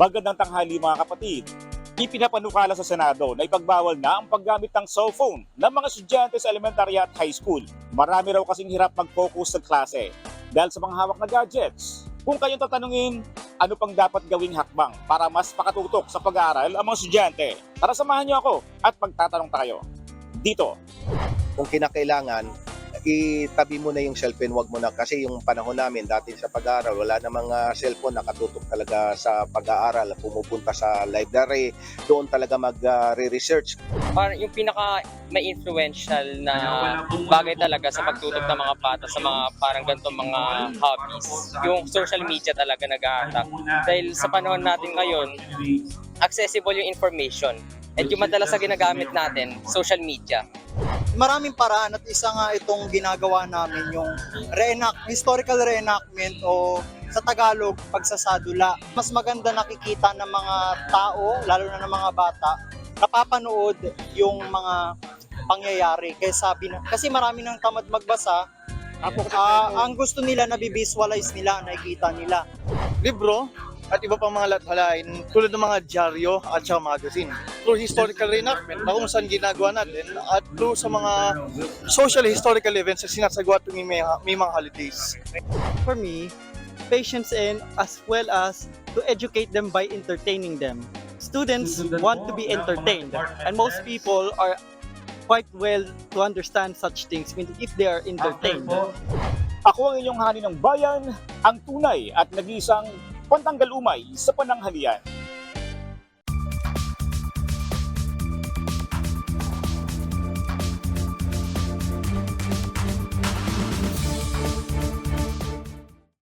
Magandang tanghali mga kapatid. Ipinapanukala sa Senado na ipagbawal na ang paggamit ng cellphone ng mga estudyante sa elementary at high school. Marami raw kasing hirap mag-focus sa klase dahil sa mga hawak na gadgets. Kung kayong tatanungin, ano pang dapat gawing hakbang para mas pakatutok sa pag-aaral ang mga estudyante? Tara samahan niyo ako at magtatanong tayo. Dito, kung kinakailangan, itabi mo na yung cellphone, wag mo na. Kasi yung panahon namin dati sa pag-aaral, wala na mga cellphone nakatutok talaga sa pag-aaral. Pumupunta sa library, doon talaga mag-re-research. parang yung pinaka may influential na bagay talaga sa pagtutok ng mga bata sa mga parang ganitong mga hobbies. Yung social media talaga nag-a-attack. Dahil sa panahon natin ngayon, accessible yung information. At yung madalas na ginagamit natin, social media. maraming paraan at isa nga itong ginagawa namin yung reenact, historical reenactment o sa Tagalog, pagsasadula. Mas maganda nakikita ng mga tao, lalo na ng mga bata, napapanood yung mga pangyayari. Kaya sabi na, kasi marami nang tamad magbasa, ah, ang gusto nila nabivisualize nila, nakikita nila. libro at iba pang mga lathalain tulad ng mga dyaryo at saka magazine. Through historical reenactment na kung saan ginagawa natin at through sa mga social historical events na sinasagawa tuwing may, may mga holidays. for me, patience and as well as to educate them by entertaining them. Students want to be entertained, and most people are quite well to understand such things when- if they are entertained. ako ang inyong hani ng bayan, ang tunay at nag-iisang pantanggal umay sa pananghalian.